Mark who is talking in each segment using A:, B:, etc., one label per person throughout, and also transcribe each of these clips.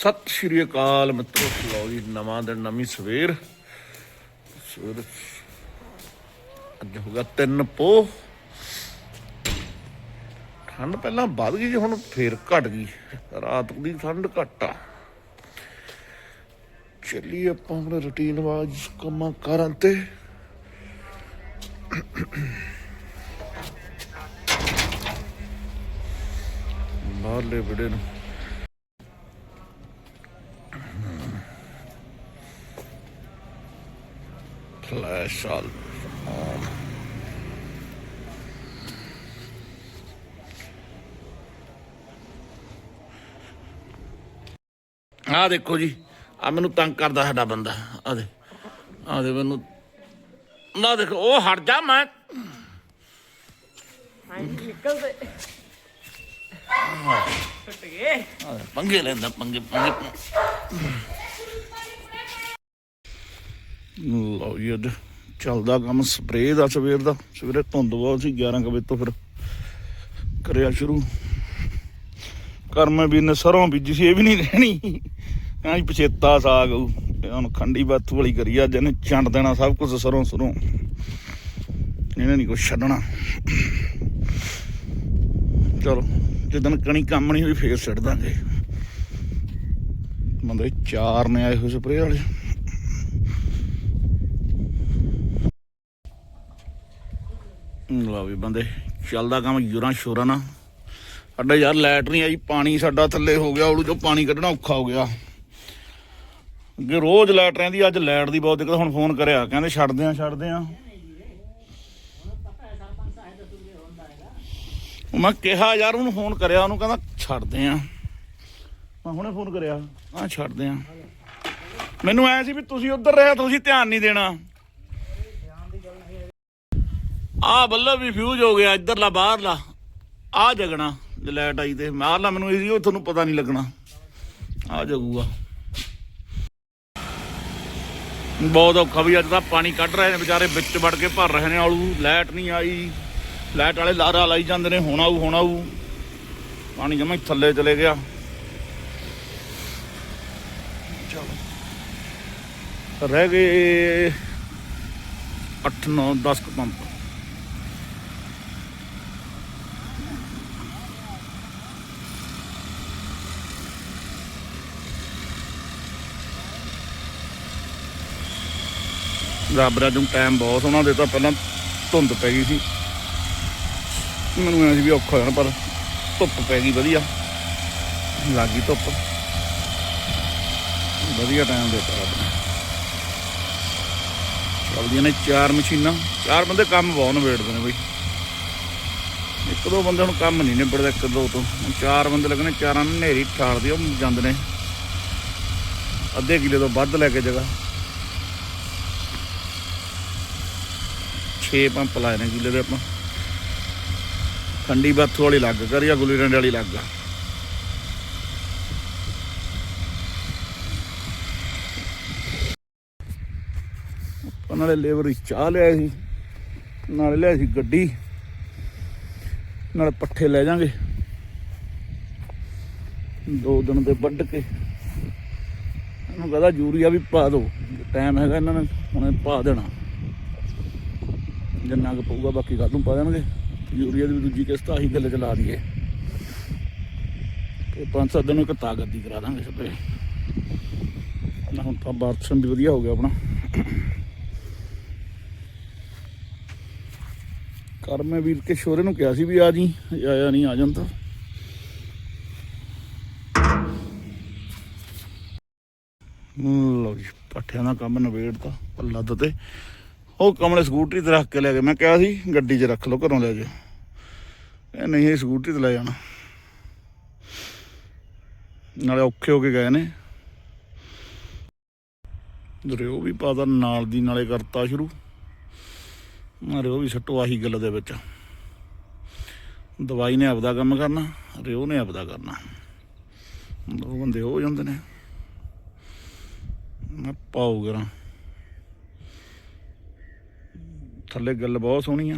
A: ਸਤਿ ਸ਼੍ਰੀ ਅਕਾਲ ਮਿੱਤਰੋ, ਲਓ ਜੀ, ਨਵਾਂ ਦਿਨ, ਨਵੀਂ ਸਵੇਰ। ਸਵੇਰ ਅੱਜ ਹੋਗਾ ਤਿੰਨ ਪੋ। ਠੰਡ ਪਹਿਲਾਂ ਵੱਧ ਗਈ ਜੀ, ਹੁਣ ਫੇਰ ਘਟ ਗਈ। ਰਾਤ ਦੀ ਠੰਡ ਘੱਟ ਆ। ਚੱਲੀ ਆਪਾਂ ਆਪਣੇ ਰੁਟੀਨ ਵਾਜ ਕੰਮਾਂ ਕਾਰਾਂ ਤੇ। ਬਾਹਰਲੇ ਬੜੇ ਨੂੰ। Flash all on. ਆ ਦੇਖੋ ਜੀ ਆ ਮੈਨੂੰ ਤੰਗ ਕਰਦਾ ਸਾਡਾ ਬੰਦਾ। ਆ ਦੇ ਆ ਦੇ ਮੈਨੂੰ। ਨਾ ਦੇਖੋ ਉਹ ਹਟ ਜਾ ਮੈਂ।
B: ਹਾਂਜੀ ਨਿਕਲਦੇ। ਟੁੱਟ ਗਏ।
A: ਪੰਗੇ ਲੈਂਦਾ ਪੰਗੇ ਪੰਗੇ। ਲਓ ਜੀ, ਅੱਜ ਚੱਲਦਾ ਕੰਮ ਸਪਰੇਅ ਦਾ ਸਵੇਰ ਦਾ। ਸਵੇਰੇ ਧੁੰਦ ਬਹੁਤ ਸੀ 11 ਕੁ ਵਜੇ ਤੋਂ ਫਿਰ ਕਰਿਆ ਸ਼ੁਰੂ। ਕਰਮੇ ਵੀ ਨੇ ਸਰੋਂ ਬੀਜੀ ਸੀ, ਇਹ ਵੀ ਨਹੀਂ ਰਹਿਣੀ। ਆਂ ਪਛੇਤਾ ਸਾਗ ਹੁਣ ਖੰਡੀ ਬਾਥੂ ਵਾਲੀ ਕਰੀ ਅੱਜ ਇਹਨੇ ਚੰਡ ਦੇਣਾ ਸਭ ਕੁਝ ਸਰੋਂ ਸਰੋਂ। ਇਹਨੇ ਨਹੀਂ ਕੁਛ ਛੱਡਣਾ। ਚਲੋ ਜਦੋਂ ਕਣੀ ਕੰਮ ਨਹੀਂ ਹੋਈ, ਫੇਰ ਛੱਡ ਦਾਂਗੇ। ਬੰਦੇ ਚਾਰ ਨੇ ਆਏ ਹੋਏ ਸਪਰੇਅ ਵਾਲੇ। ਲਓ ਵੀ ਬੰਦੇ, ਚੱਲਦਾ ਕੰਮ ਯੂਰਾਂ ਸ਼ੋਰਾਂ ਨਾਲ। ਸਾਡਾ ਯਾਰ ਲਾਈਟ ਨਹੀਂ ਆਈ, ਪਾਣੀ ਸਾਡਾ ਥੱਲੇ ਹੋ ਗਿਆ ਉਹਨੂੰ ਜੋ ਪਾਣੀ ਕੱਢਣਾ ਔਖਾ ਹੋ ਗਿਆ। ਅੱਗੇ ਰੋਜ਼ ਲਾਈਟ ਰਹਿੰਦੀ, ਅੱਜ ਲਾਈਟ ਦੀ ਬਹੁਤ ਦਿੱਕਤ, ਹੁਣ ਫੋਨ ਕਰਿਆ, ਕਹਿੰਦੇ ਛੱਡਦੇ ਆ ਛੱਡਦੇ ਆ। ਮੈਂ ਕਿਹਾ ਯਾਰ, ਉਹਨੂੰ ਫੋਨ ਕਰਿਆ, ਉਹਨੂੰ ਕਹਿੰਦਾ ਛੱਡਦੇ ਆ। ਮੈਂ ਹੁਣੇ ਫੋਨ ਕਰਿਆ ਆ ਛੱਡਦੇ ਆ। ਮੈਨੂੰ ਐ ਸੀ ਵੀ ਤੁਸੀਂ ਉੱਧਰ ਰਹੇ, ਤੁਸੀਂ ਧਿਆਨ ਨਹੀਂ ਦੇਣਾ। ਆ ਬੱਲਬ ਵੀ ਫਿਊਜ਼ ਹੋ ਗਿਆ, ਇੱਧਰਲਾ, ਬਾਹਰਲਾ। ਆ ਜਗਣਾ, ਜੇ ਲਾਈਟ ਆਈ ਤੇ। ਮਾਰਲਾ ਮੈਨੂੰ ਇਹ ਤੁਹਾਨੂੰ ਪਤਾ ਨਹੀਂ ਲੱਗਣਾ। ਆ ਜਗੂਗਾ। ਬਹੁਤ ਔਖਾ ਵੀ ਅੱਜ ਤਾਂ ਪਾਣੀ ਕੱਢ ਰਹੇ ਨੇ ਵਿਚਾਰੇ, ਵਿੱਚ ਵੜ ਕੇ ਭਰ ਰਹੇ ਨੇ ਆਲੂ। ਲਾਈਟ ਨਹੀਂ ਆਈ। ਲਾਈਟ ਵਾਲੇ ਲਾਰਾ ਲਾਈ ਜਾਂਦੇ ਨੇ, ਹੁਣ ਆਊ ਹੁਣ ਆਊ। ਪਾਣੀ ਜਮਾ ਥੱਲੇ ਚਲੇ ਗਿਆ। ਚਲੋ। ਰਹਿ ਗਏ 8 9 10 ਪੰਪ। ਰੱਬ ਦਾ ਟਾਈਮ ਬਹੁਤ ਸੋਹਣਾ ਦਿੱਤਾ, ਪਹਿਲਾਂ ਧੁੰਦ ਪੈ ਗਈ ਸੀ। ਮੈਨੂੰ ਐਂ ਸੀ ਵੀ ਔਖਾ ਹੋਣਾ ਪਰ ਧੁੱਪ ਪੈ ਗਈ ਵਧੀਆ। ਲੱਗੀ ਧੁੱਪ। ਵਧੀਆ ਟਾਈਮ ਦਿੱਤਾ ਰੱਬ ਨੇ। ਚੱਲਦੀਆਂ ਨੇ ਚਾਰ ਮਸ਼ੀਨਾਂ। ਚਾਰ ਬੰਦੇ ਕੰਮ ਬਹੁਤ ਨਿਬੇੜਦੇ ਨੇ ਬਈ। ਇੱਕ ਦੋ ਬੰਦੇ ਹੁਣ ਕੰਮ ਨਹੀਂ ਨਿਬੜਦਾ, ਇੱਕ ਦੋ ਤੋਂ। ਚਾਰ ਬੰਦੇ ਲੱਗਣੇ, ਚਾਰਾਂ ਨੂੰ ਨੇਰੀ ਠਾਲਦੀ ਉਹ ਜਾਂਦੇ ਨੇ। ਅੱਧੇ ਕਿਲੇ ਤੋਂ ਵੱਧ ਲੈ ਕੇ ਜਗ੍ਹਾ। 6 ਪੰਪ ਲਾਏ ਨੇ ਕਿਲੇ ਦੇ ਆਪਾਂ। ਖੰਡੀ ਬਾਥੂ ਵਾਲੀ ਲੱਗ, ਕਰੀਆ ਗੁੱਲੀ ਡੰਡੇ ਵਾਲੀ ਲੱਗ। ਆ ਆਪਾਂ ਨਾਲੇ ਲੇਬਰ ਚਾਹ ਲਿਆ ਸੀ, ਨਾਲੇ ਲਿਆ ਸੀ ਗੱਡੀ। ਨਾਲੇ ਪੱਠੇ ਲੈ ਜਾਾਂਗੇ। ਦੋ ਦਿਨ ਦੇ ਵੱਢ ਕੇ। ਇਹਨੂੰ ਕਹਦਾ ਯੂਰੀਆ ਵੀ ਪਾ ਦਿਓ ਟਾਈਮ ਹੈਗਾ ਇਹਨਾਂ ਨੇ, ਹੁਣੇ ਪਾ ਦੇਣਾ। ਜਿੰਨਾ ਕੁ ਪਊਗਾ, ਬਾਕੀ ਕੱਲ ਨੂੰ ਪਾ ਦੇਣਗੇ। ਯੂਰੀਆ ਦੀ ਦੂਜੀ ਕਿਸ਼ਤ ਆਹੀ ਗੱਲ ਚਲਾ ਦਈਏ। ਤੇ ਪੰਜ ਸੱਤ ਦਿਨ ਇੱਕ ਤਾਕਤ ਕਰਾ ਦਾਂਗੇ ਸਪਰੇ। ਨਾ, ਹੁਣ ਤਾਂ ਬਾਰਸਨ ਵੀ ਵਧੀਆ ਹੋ ਗਿਆ ਆਪਣਾ। ਕਰ ਮੈਂ ਵੀਰ ਕੇ ਸ਼ੋਰੇ ਨੂੰ ਕਿਹਾ ਸੀ ਵੀ ਆ ਜੀ ਆਇਆ ਨਹੀਂ, ਆ ਜਾਂਦਾ ਲਓ ਜੀ, ਪੱਠਿਆਂ ਦਾ ਕੰਮ ਨਵੇੜਤਾ ਪੱਲਾ ਤੇ ਉਹ ਕਮਲੇ ਸਕੂਟਰੀ ਤੇ ਰੱਖ ਕੇ ਲੈ ਗਏ। ਮੈਂ ਕਿਹਾ ਸੀ, ਗੱਡੀ 'ਚ ਰੱਖ ਲਓ, ਘਰੋਂ ਲੈ ਜਾਓ ਇਹ ਨਹੀਂ, ਇਹ ਸਕੂਟਰੀ ਤੇ ਲੈ ਜਾਣਾ। ਨਾਲੇ ਔਖੇ ਹੋ ਕੇ ਗਏ ਨੇ। ਰਿਓ ਵੀ ਪਾਦਾ ਨਾਲ ਦੀ ਨਾਲੇ ਕਰਤਾ ਸ਼ੁਰੂ। ਰਿਓ ਵੀ ਸੱਟੋ ਆਹੀ ਗੱਲ ਦੇ ਵਿੱਚ। ਦਵਾਈ ਨੇ ਆਪਦਾ ਕੰਮ ਕਰਨਾ ਰਿਓ ਨੇ ਆਪਦਾ ਕਰਨਾ। ਦੋ ਬੰਦੇ ਹੋ ਜਾਂਦੇ ਨੇ। ਮੈਂ ਪਾਉ ਕਰਾਂ। ਥੱਲੇ ਗੱਲ ਬਹੁਤ ਸੋਹਣੀ ਆ।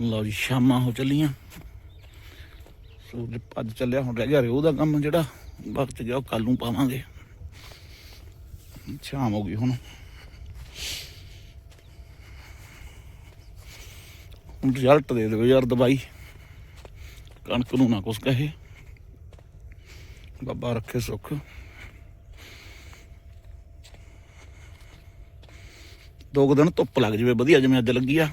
A: ਲਓ ਜੀ, ਸ਼ਾਮਾਂ ਹੋ ਚੱਲੀਆਂ। ਸੂਰਜ ਭੱਜ ਚੱਲਿਆ, ਹੁਣ ਰਹਿ ਗਿਆ ਰਿਓ ਦਾ ਕੰਮ ਜਿਹੜਾ। ਵਕਤ ਗਿਆ ਕੱਲ ਨੂੰ ਪਾਵਾਂਗੇ। ਸ਼ਾਮ ਹੋ ਗਈ ਹੁਣ। ਹੁਣ ਰਿਜ਼ਲਟ ਦੇ ਦਿਓ ਯਾਰ ਦਵਾਈ। ਕਣਕ ਨੂੰ ਨਾ ਕੁਛ ਕਹੇ। ਬਾਬਾ ਰੱਖੇ ਸੁੱਖ। ਦੋ ਕੁ ਦਿਨ ਧੁੱਪ ਲੱਗ ਜਵੇ ਵਧੀਆ ਜਿਵੇਂ ਅੱਜ ਲੱਗੀ ਆ।